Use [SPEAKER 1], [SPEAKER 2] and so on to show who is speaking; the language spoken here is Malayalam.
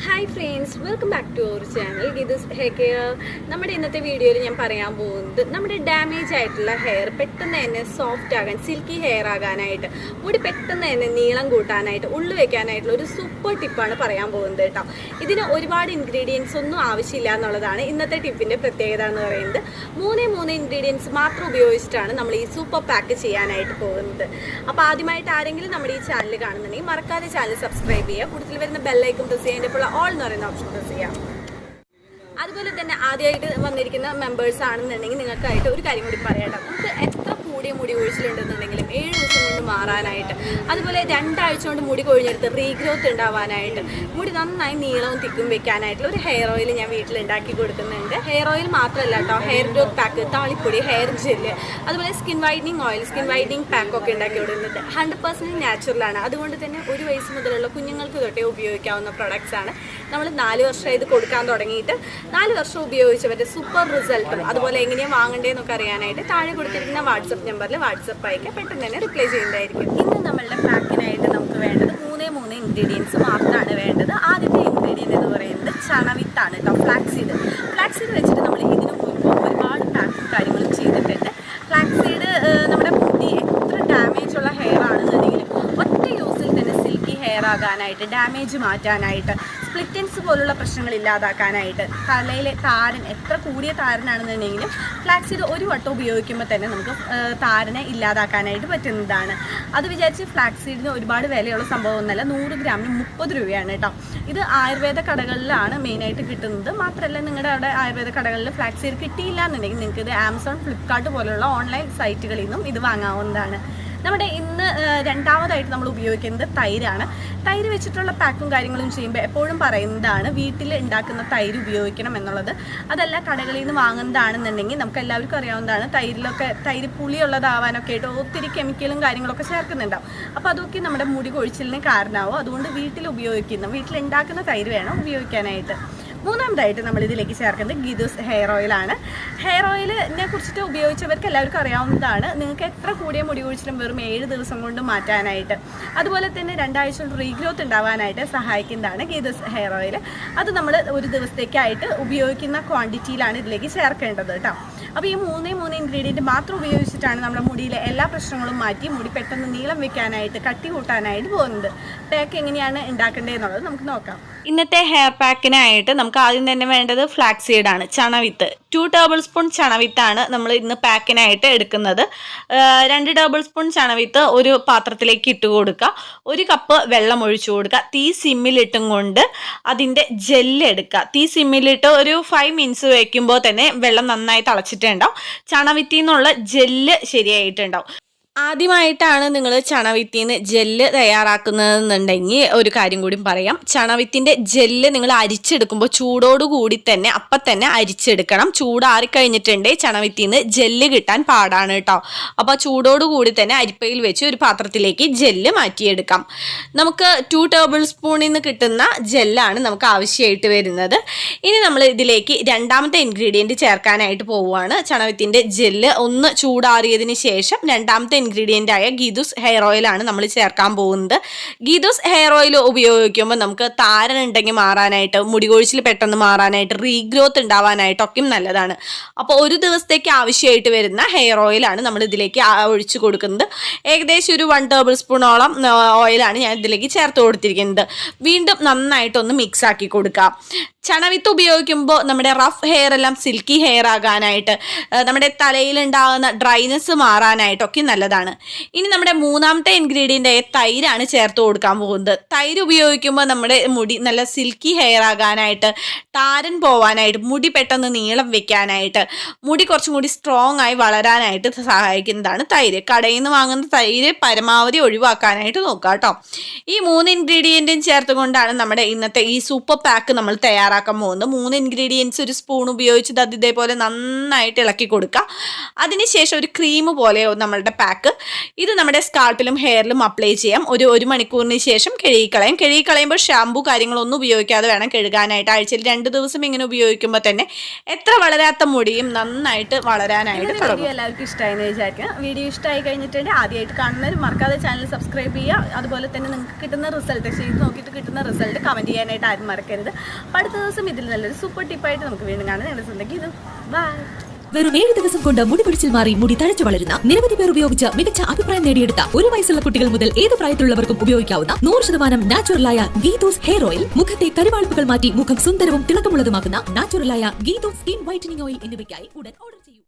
[SPEAKER 1] Hi friends welcome back to our channel ഇത് ഹെയർ കെയർ നമ്മുടെ ഇന്നത്തെ വീഡിയോയിൽ ഞാൻ പറയാൻ പോകുന്നത് നമ്മുടെ ഡാമേജ് ആയിട്ടുള്ള ഹെയർ പെട്ടെന്ന് തന്നെ സോഫ്റ്റ് ആകാൻ സിൽക്കി ഹെയർ ആകാനായിട്ട് മുടി പെട്ടെന്ന് തന്നെ നീളം കൂട്ടാനായിട്ട് ഉള്ളു വെക്കാനായിട്ടുള്ള ഒരു സൂപ്പർ ടിപ്പാണ് പറയാൻ പോകുന്നത് കേട്ടോ. ഇതിന് ഒരുപാട് ഇൻഗ്രീഡിയൻസ് ഒന്നും ആവശ്യമില്ല എന്നുള്ളതാണ് ഇന്നത്തെ ടിപ്പിന്റെ പ്രത്യേകത എന്ന് പറയുന്നത്. മൂന്നേ മൂന്ന് ഇൻഗ്രീഡിയൻസ് മാത്രം ഉപയോഗിച്ചിട്ടാണ് നമ്മൾ ഈ സൂപ്പർ പാക്ക് ചെയ്യാനായിട്ട് പോകുന്നത്. അപ്പോൾ ആദ്യമായിട്ട് ആരെങ്കിലും നമ്മുടെ ഈ ചാനൽ കാണുന്നുണ്ടെങ്കിൽ മറക്കാതെ ചാനൽ സബ്സ്ക്രൈബ് ചെയ്യുക. കൂടുതൽ വരുന്ന ബെല്ലൈക്കും പ്രസ് ചെയ്യുക അതിന്റെ ഓൾ എന്ന് പറയുന്ന ഓപ്ഷൻ പ്രസ് ചെയ്യാം. അതുപോലെ തന്നെ ആദ്യമായിട്ട് വന്നിരിക്കുന്ന മെമ്പേഴ്സ് ആണെന്നുണ്ടെങ്കിൽ നിങ്ങൾക്കായിട്ട് ഒരു കാര്യം കൂടി പറയാം നമുക്ക് എത്ര കൂടിയ മുടി ഒഴിച്ചിലുണ്ടെന്നുണ്ടെങ്കിലും ഏഴ് ദിവസം കൊണ്ട് മാറാനായിട്ട്. അതുപോലെ രണ്ടാഴ്ച കൊണ്ട് മുടി കൊഴിഞ്ഞെടുത്ത് റീഗ്രോത്ത് ഉണ്ടാവാനായിട്ട്. മുടി നന്നായി നീളവും തിക്കും വെക്കാനായിട്ടുള്ള ഒരു ഹെയർ ഓയിൽ ഞാൻ വീട്ടിൽ ഉണ്ടാക്കി കൊടുക്കുന്നുണ്ട്. ഹെയർ ഓയിൽ മാത്രമല്ല കേട്ടോ ഹെയർ ഗ്രോത്ത് പാക്ക് താളിപ്പൊടി ഹെയർ ജെല്ല് അതുപോലെ skin whitening oil skin whitening pack ഒക്കെ ഉണ്ടാക്കി കൊടുക്കുന്നുണ്ട്. ഹൺഡ്രഡ് പെർസെന്റ് നാച്ചുറലാണ് അതുകൊണ്ട് തന്നെ ഒരു വയസ്സ് മുതലുള്ള കുഞ്ഞുങ്ങൾക്ക് തൊട്ടേ ഉപയോഗിക്കാവുന്ന പ്രൊഡക്ട്സ് ആണ്. നമ്മൾ നാല് വർഷം ഇത് കൊടുക്കാൻ തുടങ്ങിയിട്ട് നാല് വർഷം ഉപയോഗിച്ചവരുടെ സൂപ്പർ റിസൾട്ടും അതുപോലെ എങ്ങനെയാണ് വാങ്ങേണ്ടതെന്നൊക്കെ അറിയാനായിട്ട് താഴെ കൊടുത്തിരിക്കുന്ന വാട്സപ്പ് നമ്പറിൽ വാട്സപ്പ് അയക്കുക പെട്ടെന്ന് തന്നെ റിപ്ലൈ ചെയ്യുന്നതായിരിക്കും. ഇന്ന് നമ്മളുടെ പാക്കിനായിട്ട് നമുക്ക് വേണ്ടത് മൂന്നേ മൂന്ന് ഇൻഗ്രീഡിയൻസ് മാത്രമാണ് വേണ്ടത്. ആദ്യത്തെ ഇൻഗ്രീഡിയന്റ് എന്ന് പറയുന്നത് ചണവിത്താണ് കേട്ടോ ഫ്ലാക്സീഡ് ഫ്ലാക്സീഡ് വെച്ചിട്ട് നമ്മൾ ഇതിനു മുമ്പ് ഒരുപാട് പാക്കും കാര്യങ്ങളും ചെയ്തിട്ടുണ്ട്. ഫ്ലാക്സീഡ് നമ്മുടെ മുടി എത്ര ഡാമേജ് ഉള്ള ഹെയർ ആണെന്നുണ്ടെങ്കിലും ഒറ്റ യൂസിൽ തന്നെ സിൽക്കി ഹെയർ ആകാനായിട്ട് ഡാമേജ് മാറ്റാനായിട്ട് സ്പ്ലിറ്റൻസ് പോലുള്ള പ്രശ്നങ്ങൾ ഇല്ലാതാക്കാനായിട്ട് തലയിലെ താരൻ എത്ര കൂടിയ താരനാണെന്നുണ്ടെങ്കിലും ഫ്ലാക്സീഡ് ഒരു വട്ടം ഉപയോഗിക്കുമ്പോൾ തന്നെ നമുക്ക് താരനെ ഇല്ലാതാക്കാനായിട്ട് പറ്റുന്നതാണ്. അത് വിചാരിച്ച് ഫ്ലാക്സീഡിന് ഒരുപാട് വിലയുള്ള സംഭവം ഒന്നല്ല നൂറ് ഗ്രാമിന് മുപ്പത് രൂപയാണ് കേട്ടോ ഇത് ആയുർവേദ കടകളിലാണ് മെയിനായിട്ട് കിട്ടുന്നത്. മാത്രമല്ല നിങ്ങളുടെ അവിടെ ആയുർവേദ കടകളിൽ ഫ്ലാക്സീഡ് കിട്ടിയില്ല എന്നുണ്ടെങ്കിൽ നിങ്ങൾക്ക് ഇത് ആമസോൺ ഫ്ലിപ്കാർട്ട് പോലുള്ള ഓൺലൈൻ സൈറ്റുകളിൽ നിന്നും ഇത് വാങ്ങാവുന്നതാണ്. നമ്മുടെ ഇന്ന് രണ്ടാമതായിട്ട് നമ്മൾ ഉപയോഗിക്കുന്നത് തൈരാണ്. തൈര് വെച്ചിട്ടുള്ള പാക്കും കാര്യങ്ങളും ചെയ്യുമ്പോൾ എപ്പോഴും പറയുന്നതാണ് വീട്ടിൽ ഉണ്ടാക്കുന്ന തൈര് ഉപയോഗിക്കണം എന്നുള്ളത്. അതല്ല കടകളിൽ നിന്ന് വാങ്ങുന്നതാണെന്നുണ്ടെങ്കിൽ നമുക്ക് എല്ലാവർക്കും അറിയാവുന്നതാണ് തൈരിലൊക്കെ തൈര് പുളിയുള്ളതാവാനൊക്കെ ആയിട്ട് ഒത്തിരി കെമിക്കലും കാര്യങ്ങളൊക്കെ ചേർക്കുന്നുണ്ടാവും. അപ്പോൾ അതൊക്കെ നമ്മുടെ മുടി കൊഴിച്ചിലിന് കാരണമാവും. അതുകൊണ്ട് വീട്ടിൽ ഉപയോഗിക്കുന്ന. വീട്ടിൽ ഉണ്ടാക്കുന്ന തൈര് വേണം ഉപയോഗിക്കാനായിട്ട്. മൂന്നാമതായിട്ട് നമ്മൾ ഇതിലേക്ക് ചേർക്കുന്നത് ഗിദൂസ് ഹെയർ ഓയിലാണ് ഹെയർ ഓയിലിനെ കുറിച്ചിട്ട് ഉപയോഗിച്ചവർക്ക് എല്ലാവർക്കും അറിയാവുന്നതാണ്. നിങ്ങൾക്ക് എത്ര കൂടിയ മുടി കൊഴിച്ചിലും വെറും ഏഴ് ദിവസം കൊണ്ട് മാറ്റാനായിട്ട്. അതുപോലെ തന്നെ രണ്ടാഴ്ച റീഗ്രോത്ത് ഉണ്ടാവാനായിട്ട് സഹായിക്കുന്നതാണ് ഗിദുസ് ഹെയർ ഓയിൽ അത് നമ്മൾ ഒരു ദിവസത്തേക്കായിട്ട് ഉപയോഗിക്കുന്ന ക്വാണ്ടിറ്റിയിലാണ് ഇതിലേക്ക് ചേർക്കേണ്ടത് കേട്ടോ. അപ്പോൾ ഈ മൂന്നേ മൂന്ന് ഇൻഗ്രീഡിയന്റ് മാത്രം ഉപയോഗിച്ചിട്ടാണ് നമ്മുടെ മുടിയിലെ എല്ലാ പ്രശ്നങ്ങളും മാറ്റി മുടി പെട്ടെന്ന് നീളം വെക്കാനായിട്ട് കട്ടി കൂട്ടാനായിട്ട് പോകുന്നത്. പാക്ക് എങ്ങനെയാണ് ഉണ്ടാക്കേണ്ടതെന്നുള്ളത് നമുക്ക് നോക്കാം. ഇന്നത്തെ ഹെയർ പാക്കിനായിട്ട് നമുക്ക് ആദ്യം തന്നെ വേണ്ടത് ഫ്ലാക്സ് സീഡാണ് ചണവിത്ത്. ടു ടേബിൾ സ്പൂൺ ചണവിത്താണ് നമ്മൾ ഇന്ന് പാക്കിനായിട്ട് എടുക്കുന്നത്. രണ്ട് ടേബിൾ സ്പൂൺ ചണവിത്ത് ഒരു പാത്രത്തിലേക്ക് ഇട്ട് കൊടുക്കുക. ഒരു കപ്പ് വെള്ളം ഒഴിച്ചു കൊടുക്കുക. തീ സിമ്മിലിട്ടും കൊണ്ട് അതിന്റെ ജെല്ല് എടുക്കുക. തീ സിമ്മിലിട്ട് ഒരു ഫൈവ് മിനിറ്റ്സ് വയ്ക്കുമ്പോൾ തന്നെ വെള്ളം നന്നായി തിളച്ചിട്ടുണ്ടാവും. ചണവിത്തിൽ നിന്നുള്ള ജെല്ല് ശരിയായിട്ടുണ്ടാവും. ആദ്യമായിട്ടാണ് നിങ്ങൾ ചണവിത്തിന്ന് ജെല്ല് തയ്യാറാക്കുന്നതെന്നുണ്ടെങ്കിൽ ഒരു കാര്യം കൂടി പറയാം. ചണവിത്തിന്റെ ജെല്ല് നിങ്ങൾ അരിച്ചെടുക്കുമ്പോൾ ചൂടോടുകൂടി തന്നെ അപ്പം തന്നെ അരിച്ചെടുക്കണം. ചൂടാറി കഴിഞ്ഞിട്ടുണ്ടെങ്കിൽ ചണവിത്തിന്ന് ജെല്ല് കിട്ടാൻ പാടാണ് കേട്ടോ അപ്പോൾ ചൂടോടുകൂടി തന്നെ അരിപ്പയിൽ വെച്ച് ഒരു പാത്രത്തിലേക്ക് ജെല്ല് മാറ്റിയെടുക്കാം. നമുക്ക് ടു ടേബിൾ സ്പൂണിൽ നിന്ന് കിട്ടുന്ന ജെല്ലാണ് നമുക്ക് ആവശ്യമായിട്ട് വരുന്നത്. ഇനി നമ്മൾ ഇതിലേക്ക് രണ്ടാമത്തെ ഇൻഗ്രീഡിയന്റ് ചേർക്കാനായിട്ട് പോവുകയാണ് ചണവിത്തിന്റെ ജെല്ല് ഒന്ന് ചൂടാറിയതിന് ശേഷം രണ്ടാമത്തെ ഇൻഗ്രീഡിയന്റ് ആയ ഗീദൂസ് ഹെയർ ഓയിലാണ് നമ്മൾ ചേർക്കാൻ പോകുന്നത്. ഗീദൂസ് ഹെയർ ഓയിൽ ഉപയോഗിക്കുമ്പോൾ നമുക്ക് താരൻ ഉണ്ടെങ്കിൽ മാറാനായിട്ട് മുടി കൊഴിച്ചിൽ പെട്ടെന്ന് മാറാനായിട്ട് റീഗ്രോത്ത് ഉണ്ടാവാനായിട്ടൊക്കെയും നല്ലതാണ്. അപ്പോൾ ഒരു ദിവസത്തേക്ക് ആവശ്യമായിട്ട് വരുന്ന ഹെയർ ഓയിലാണ് നമ്മൾ ഇതിലേക്ക് ഒഴിച്ചു കൊടുക്കുന്നത്. ഏകദേശം ഒരു വൺ ടേബിൾ സ്പൂണോളം ഓയിലാണ് ഞാൻ ഇതിലേക്ക് ചേർത്ത് കൊടുത്തിരിക്കുന്നത്. വീണ്ടും നന്നായിട്ടൊന്ന് മിക്സ് ആക്കി കൊടുക്കാം. ചണവിത്ത് ഉപയോഗിക്കുമ്പോൾ നമ്മുടെ റഫ് ഹെയർ എല്ലാം സിൽക്കി ഹെയർ ആകാനായിട്ട് നമ്മുടെ തലയിലുണ്ടാകുന്ന ഡ്രൈനെസ് മാറാനായിട്ടൊക്കെ നല്ലതാണ്. ഇനി നമ്മുടെ മൂന്നാമത്തെ ഇൻഗ്രീഡിയന്റ് ആയ തൈരാണ് ചേർത്ത് കൊടുക്കാൻ പോകുന്നത്. തൈര് ഉപയോഗിക്കുമ്പോൾ നമ്മുടെ മുടി നല്ല സിൽക്കി ഹെയർ ആകാനായിട്ട് താരൻ പോവാനായിട്ട് മുടി പെട്ടെന്ന് നീളം വെക്കാനായിട്ട് മുടി കുറച്ചും കൂടി സ്ട്രോങ് ആയി വളരാനായിട്ട് സഹായിക്കുന്നതാണ് തൈര്. കടയിൽ നിന്ന് വാങ്ങുന്ന തൈര് പരമാവധി ഒഴിവാക്കാനായിട്ട് നോക്കുക കേട്ടോ ഈ മൂന്ന് ഇൻഗ്രീഡിയന്റും ചേർത്തുകൊണ്ടാണ് നമ്മുടെ ഇന്നത്തെ ഈ സൂപ്പർ പാക്ക് നമ്മൾ തയ്യാറാക്കുന്നത്. തയ്യാറാക്കാൻ പോകുന്നത്. മൂന്ന് ഇൻഗ്രീഡിയൻസ് ഒരു സ്പൂൺ ഉപയോഗിച്ച് അത് ഇതേപോലെ നന്നായിട്ട് ഇളക്കി കൊടുക്കുക. അതിനുശേഷം ഒരു ക്രീം പോലെ നമ്മളുടെ പാക്ക് ഇത് നമ്മുടെ സ്കാൾപ്പിലും ഹെയറിലും അപ്ലൈ ചെയ്യാം. ഒരു ഒരു മണിക്കൂറിന് ശേഷം കഴുകിക്കളയും. കഴുകിക്കളയുമ്പോൾ ഷാമ്പു കാര്യങ്ങളൊന്നും ഉപയോഗിക്കാതെ വേണം കഴുകാനായിട്ട്. ആഴ്ചയിൽ രണ്ട് ദിവസം ഇങ്ങനെ ഉപയോഗിക്കുമ്പോൾ തന്നെ എത്ര വളരാത്ത മുടിയും നന്നായിട്ട് വളരാനായിട്ട് തുടങ്ങും. എല്ലാവർക്കും ഇഷ്ടമായെന്ന് വിചാരിക്കാം. വീഡിയോ ഇഷ്ടമായി കഴിഞ്ഞിട്ടുണ്ടെങ്കിൽ ആദ്യമായിട്ട് കാണുന്നവർ മറക്കാതെ ചാനൽ സബ്സ്ക്രൈബ് ചെയ്യുക. അതുപോലെ തന്നെ നിങ്ങൾക്ക് കിട്ടുന്ന റിസൾട്ട് ചെയ്ത് നോക്കിയിട്ട് കിട്ടുന്ന റിസൾട്ട് കമന്റ് ചെയ്യാനായിട്ട് ആരും മറക്കരുത്. അടുത്ത ദിവസം ഇതിൽ നല്ലൊരു സൂപ്പർ ടിപ്പായിട്ട് നമുക്ക് വീണ്ടും കാണാം. നിങ്ങളുടെ സ്വന്തം ഇത് ബൈ
[SPEAKER 2] വെറും ഏഴ് ദിവസം കൊണ്ട് മുടി പിടിച്ചിൽ മാറി മുടി തഴച്ചു വളരുന്ന നിരവധി പേർ ഉപയോഗിച്ച് മികച്ച അഭിപ്രായം നേടിയെടുത്ത ഒരു വയസ്സുള്ള കുട്ടികൾ മുതൽ ഏത് പ്രായത്തിലുള്ളവർക്കും ഉപയോഗിക്കാവുന്ന നൂറ് ശതമാനം നാച്ചുറലായ ഗീതൂസ് ഹെയർ ഓയിൽ മുഖത്തെ കരുവാൾപ്പുകൾ മാറ്റി മുഖം സുന്ദരവും തിളക്കമുള്ളതുമാക്കുന്ന നാച്ചുറലായ ഗീതൂസ് സ്കിൻ വൈറ്റനിങ് ഓയിൽ എന്നിവയ്ക്കായി ഉടൻ ഓർഡർ